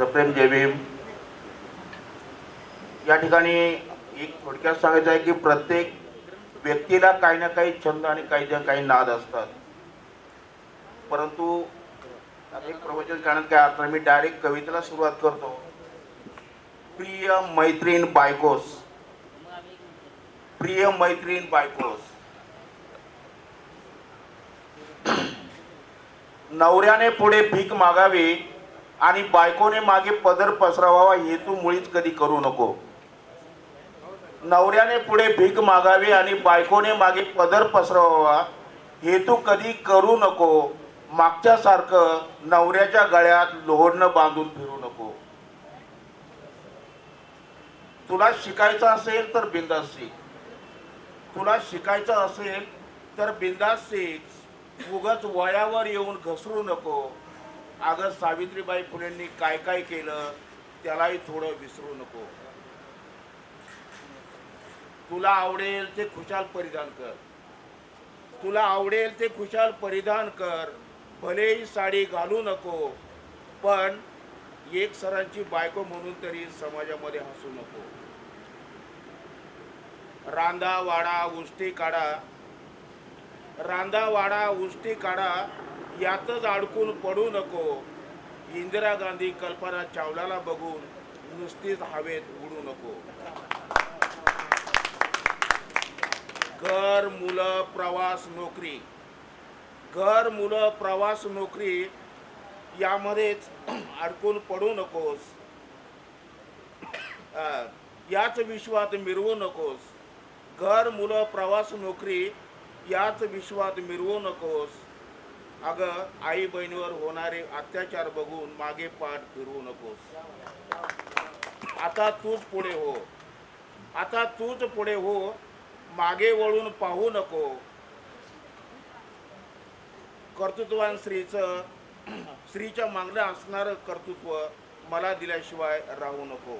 सप्रेम जय भीम या ठिकाणी एक थोडक्यात सांगायचं आहे की प्रत्येक व्यक्तीला काही ना काही छंद आणि काही ना काही नाद असतात. परंतु एक प्रवचन कारण काय अर्थ मी डायरेक्ट कवितेला सुरुवात करतो. प्रिय मैत्रीण बायकोस. प्रिय मैत्रीण बायकोस. नवऱ्याने पुढे भीक मागावी. आणि बायकोने मागे पदर पसरवावा हेतू मुळीच कधी करू नको. नवऱ्याने पुढे भीक मागावी आणि बायकोने मागे पदर पसरवावा हेतू कधी करू नको. मागच्या सारखं नवऱ्याच्या गळ्यात लोहडणं बांधून फिरू नको. तुला शिकायचं असेल तर बिंदास शिक. तुला शिकायचं असेल तर बिंदास शिक. उगाच वयावर येऊन घसरू नको. अगं सावित्रीबाई फुलेंनी काय काय केलं त्यालाही थोडं विसरू नको. तुला आवडेल ते खुशाल परिधान कर. तुला आवडेल ते खुशाल परिधान कर. भलेही साडी घालू नको पण एक सरांची बायको म्हणून तरी समाजामध्ये हसू नको. रांधा वाडा उष्टी काढा. रांधा वाडा उष्टी काढा. यातच अडकून पडू नको. इंदिरा गांधी कल्पना चावलाला बघून नुसतीच हवेत उडू नको. घर मुलं प्रवास नोकरी. घर मुलं प्रवास नोकरी यामध्येच अडकून पडू नकोस. याच विश्वात मिरवू नकोस. घर मुलं प्रवास नोकरी याच विश्वात मिरवू नकोस. अगं आई बहिणीवर होणारे अत्याचार बघून मागे पाठ फिरवू नकोस. आता तूच पुढे हो. आता तूच पुढे हो. मागे वळून पाहू नको. कर्तृत्वान स्त्रीचं स्त्रीच्या मागणं असणारं कर्तृत्व मला दिल्याशिवाय राहू नको.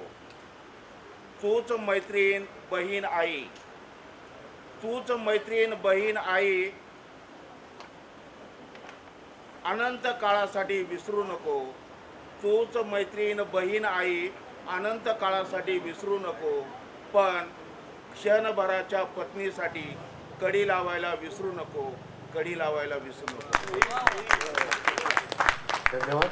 तूच मैत्रीण बहीण आई. तूच मैत्रीण बहीण आई अनंत काळासाठी विसरू नको. तूच मैत्रीण बहीण आई अनंत काळासाठी विसरू नको. पण क्षणभराच्या पत्नीसाठी कडी लावायला विसरू नको. कडी लावायला विसरू नको. धन्यवाद.